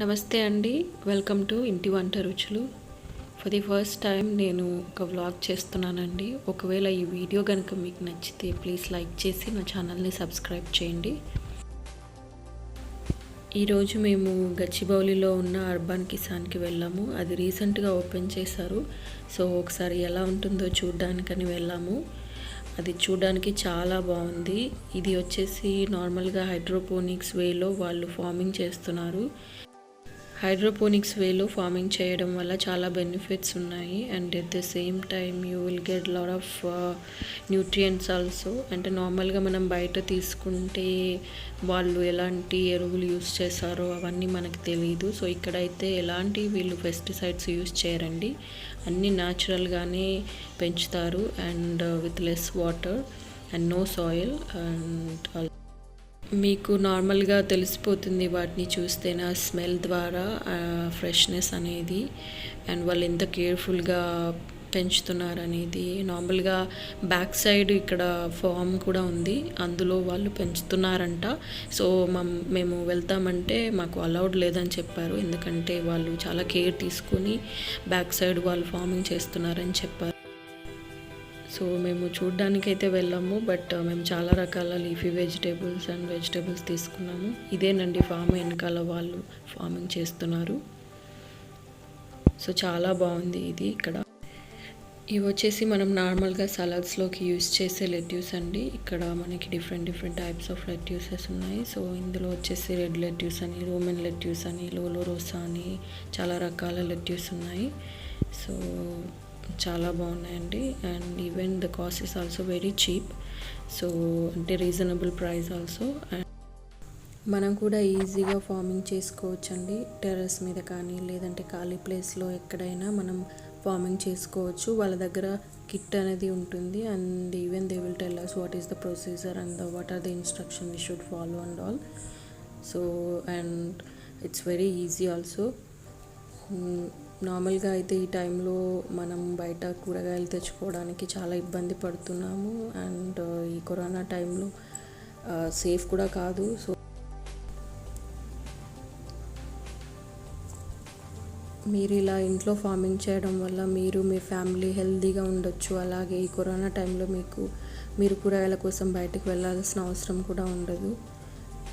నమస్తే అండి. Welcome to ఇంటి వంట రుచులు ఫర్ ది ఫస్ట్ టైం నేను ఒక వ్లాగ్ చేస్తున్నానండి. ఒకవేళ ఈ వీడియో కనుక మీకు నచ్చితే ప్లీజ్ లైక్ చేసి నా ఛానల్ని సబ్స్క్రైబ్ చేయండి. ఈరోజు మేము గచ్చిబౌలిలో ఉన్న అర్బన్ కిసాన్కి వెళ్ళాము. అది రీసెంట్గా ఓపెన్ చేశారు. సో ఒకసారి ఎలా ఉంటుందో చూడ్డానికని వెళ్ళాము. అది చూడడానికి చాలా బాగుంది. ఇది వచ్చేసి నార్మల్గా హైడ్రోపోనిక్స్ వేలో వాళ్ళు ఫార్మింగ్ చేస్తున్నారు. హైడ్రోపోనిక్స్ వేలో ఫార్మింగ్ చేయడం వల్ల చాలా బెనిఫిట్స్ ఉన్నాయి. And at the same time you will get lot of nutrients also. అంటే నార్మల్గా మనం బయట తీసుకుంటే వాళ్ళు ఎలాంటి ఎరువులు యూస్ చేస్తారో అవన్నీ మనకు తెలియదు సో ఇక్కడైతే ఎలాంటి వీళ్ళు పెస్టిసైడ్స్ యూస్ చేయరండి. అన్నీ న్యాచురల్గానే పెంచుతారు and with less water and no soil and మీకు నార్మల్గా తెలిసిపోతుంది వాటిని చూస్తే నా స్మెల్ ద్వారా ఫ్రెష్నెస్ అనేది. అండ్ వాళ్ళు ఎంత కేర్ఫుల్గా పెంచుతున్నారనేది. నార్మల్గా బ్యాక్ సైడ్ ఇక్కడ ఫామ్ కూడా ఉంది. అందులో వాళ్ళు పెంచుతున్నారంట. సో మేము వెళ్తామంటే మాకు అలౌడ్ లేదని చెప్పారు. ఎందుకంటే వాళ్ళు చాలా కేర్ తీసుకొని బ్యాక్ సైడ్ వాళ్ళు ఫార్మింగ్ చేస్తున్నారని చెప్పారు. సో మేము చూడ్డానికైతే వెళ్ళాము బట్ మేము చాలా రకాల లీఫీ వెజిటేబుల్స్ అండ్ వెజిటేబుల్స్ తీసుకున్నాము. ఇదేనండి ఫామ్ వెనకాల వాళ్ళు ఫార్మింగ్ చేస్తున్నారు. సో చాలా బాగుంది ఇది ఇక్కడ. ఇవి వచ్చేసి మనం నార్మల్గా సలాడ్స్లోకి యూస్ చేసే లెట్యూస్ అండి. ఇక్కడ మనకి different different types of lettuces ఉన్నాయి. సో ఇందులో వచ్చేసి రెడ్ లెట్యూస్ అని రోమన్ లెట్యూస్ అని లోలో రోసా అని చాలా రకాల లెట్యూస్ ఉన్నాయి. సో చాలా బాగున్నాయండి. And even the cost is also very cheap so అంటే రీజనబుల్ ప్రైస్ ఆల్సో అండ్ మనం కూడా ఈజీగా ఫార్మింగ్ చేసుకోవచ్చండి. టెర్రస్ మీద కానీ లేదంటే ఖాళీ ప్లేస్లో ఎక్కడైనా మనం ఫార్మింగ్ చేసుకోవచ్చు. వాళ్ళ దగ్గర కిట్ అనేది ఉంటుంది. And even they will tell us what is the procedure and the what are the instruction we should follow and all so and it's very easy also నార్మల్గా అయితే ఈ టైంలో మనం బయట కూరగాయలు తెచ్చుకోవడానికి చాలా ఇబ్బంది పడుతున్నాము. అండ్ ఈ కరోనా టైంలో సేఫ్ కూడా కాదు. సో మీరు ఇలా ఇంట్లో ఫార్మింగ్ చేయడం వల్ల మీరు మీ ఫ్యామిలీ హెల్తీగా ఉండొచ్చు. అలాగే ఈ కరోనా టైంలో మీకు మీరు కూరగాయల కోసం బయటకు వెళ్ళాల్సిన అవసరం కూడా ఉండదు.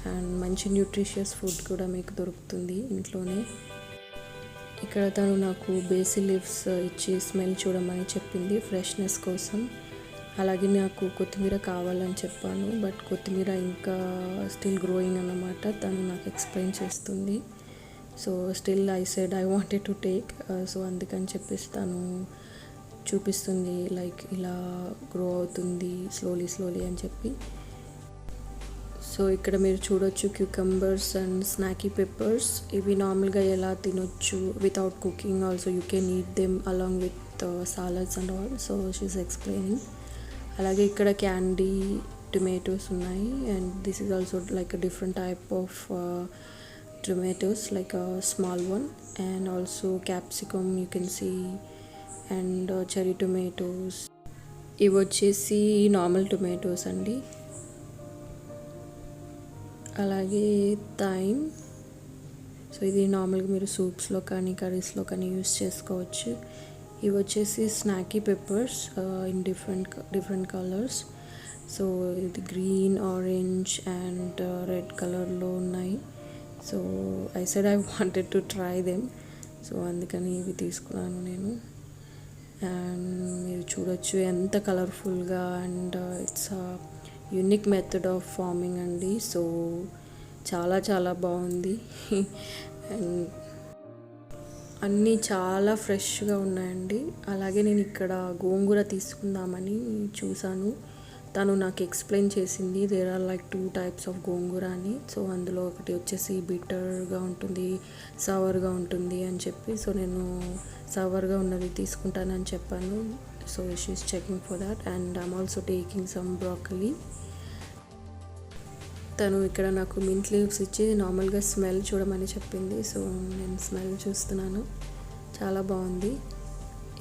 అండ్ మంచి న్యూట్రిషియస్ ఫుడ్ కూడా మీకు దొరుకుతుంది ఇంట్లోనే. ఇక్కడ తను నాకు బేసి లీవ్స్ ఇచ్చి స్మెల్ చూడమని చెప్పింది ఫ్రెష్నెస్ కోసం. అలాగే నాకు కొత్తిమీర కావాలని చెప్పాను బట్ కొత్తిమీర ఇంకా స్టిల్ గ్రోయింగ్ అన్నమాట. తను నాకు ఎక్స్ప్లెయిన్ చేస్తుంది. So still I said I wanted to take so అందుకని చెప్పేసి తను చూపిస్తుంది లైక్ ఇలా గ్రో అవుతుంది స్లోలీ స్లోలీ అని చెప్పి. సో ఇక్కడ మీరు చూడొచ్చు క్యూకంబర్స్ అండ్ స్నాకీ పెప్పర్స్ ఇవి నార్మల్గా ఎలా తినొచ్చు without cooking also you can eat them along with salads and all so she's explaining అలాగే ఇక్కడ క్యాండీ టొమాటోస్ ఉన్నాయి. And this is also like different type of tomatoes like a small one. And also capsicum you can see. And uh, cherry tomatoes. ఇవి వచ్చేసి normal tomatoes అండి. అలాగే thyme so ఇది నార్మల్గా మీరు సూప్స్లో కానీ కర్రీస్లో కానీ యూస్ చేసుకోవచ్చు. ఇవి వచ్చేసి snacky peppers in different different colours so ఇది గ్రీన్ ఆరెంజ్ అండ్ రెడ్ కలర్లో ఉన్నాయి. So I said I wanted to try them so అందుకని ఇవి తీసుకున్నాను నేను. అండ్ మీరు చూడొచ్చు ఎంత కలర్ఫుల్గా and it's unique method of farming అండి. సో చాలా చాలా బాగుంది. అండ్ అన్నీ చాలా ఫ్రెష్గా ఉన్నాయండి. అలాగే నేను ఇక్కడ గోంగూర తీసుకుందామని చూశాను. తను నాకు ఎక్స్ప్లెయిన్ చేసింది there are like two types of gongura అని. సో అందులో ఒకటి వచ్చేసి బిటర్గా ఉంటుంది సవర్గా ఉంటుంది అని చెప్పి. సో నేను సవర్గా ఉన్నది తీసుకుంటానని చెప్పాను. So she's checking for that and I'm also taking some broccoli తను ఇక్కడ నాకు మింట్ లీవ్స్ ఇచ్చి నార్మల్గా స్మెల్ చూడమని చెప్పింది. సో నేను స్మెల్ చూస్తున్నాను. చాలా బాగుంది.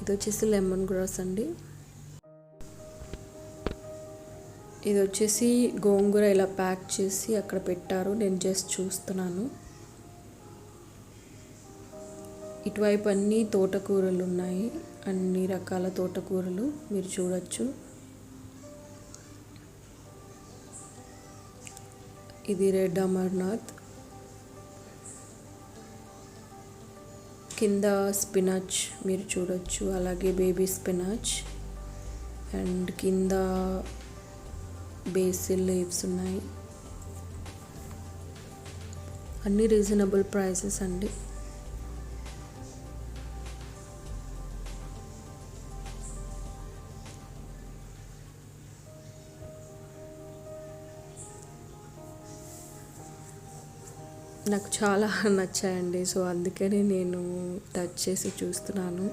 ఇది వచ్చేసి లెమన్ గ్రాస్ అండి. ఇది వచ్చేసి గోంగూర ఇలా ప్యాక్ చేసి అక్కడ పెట్టారు. నేను జస్ట్ చూస్తున్నాను. ఇటువైపు అన్ని తోటకూరలు ఉన్నాయి అన్ని రకాల తోటకూరలు మీరు చూడొచ్చు. ఇది రెడ్ అమర్నాథ్. కింద స్పినచ్ మీరు చూడొచ్చు. అలాగే బేబీ స్పినాచ్. అండ్ కింద బేసిల్ లీవ్స్ ఉన్నాయి. అన్ని రీజనబుల్ ప్రైసెస్ అండి. నాకు చాలా నచ్చాయండి. సో అందుకని నేను టచ్ చేసి చూస్తున్నాను.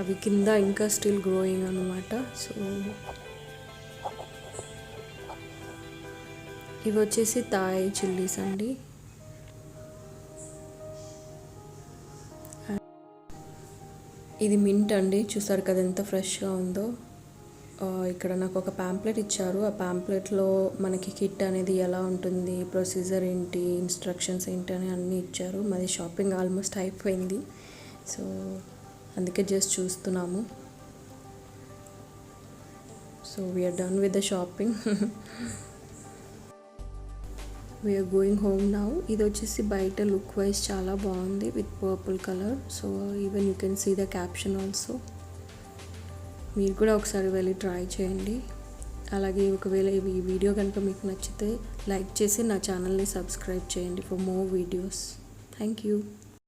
అవి కింద ఇంకా స్టిల్ గ్రోయింగ్ అనమాట సో ఇవి వచ్చేసి థాయ్ చిల్లీస్ అండి. ఇది మింట్ అండి. చూసారు కదా ఎంత ఫ్రెష్గా ఉందో. ఇక్కడ నాకు ఒక ప్యాంప్లెట్ ఇచ్చారు. ఆ ప్యాంప్లెట్లో మనకి కిట్ అనేది ఎలా ఉంటుంది ప్రొసీజర్ ఏంటి ఇన్స్ట్రక్షన్స్ ఏంటి అని అన్నీ ఇచ్చారు. మాది షాపింగ్ ఆల్మోస్ట్ అయిపోయింది. సో అందుకే జస్ట్ చూస్తున్నాము. So we're done with the shopping we're going home now ఇది వచ్చేసి బయట లుక్ వైజ్ చాలా బాగుంది with purple colour so even you can see the caption also మీరు కూడా ఒకసారి వెళ్ళి ట్రై చేయండి. అలాగే ఒకవేళ ఈ వీడియో కనుక మీకు నచ్చితే లైక్ చేసి నా ఛానల్ని సబ్స్క్రైబ్ చేయండి for more videos thank you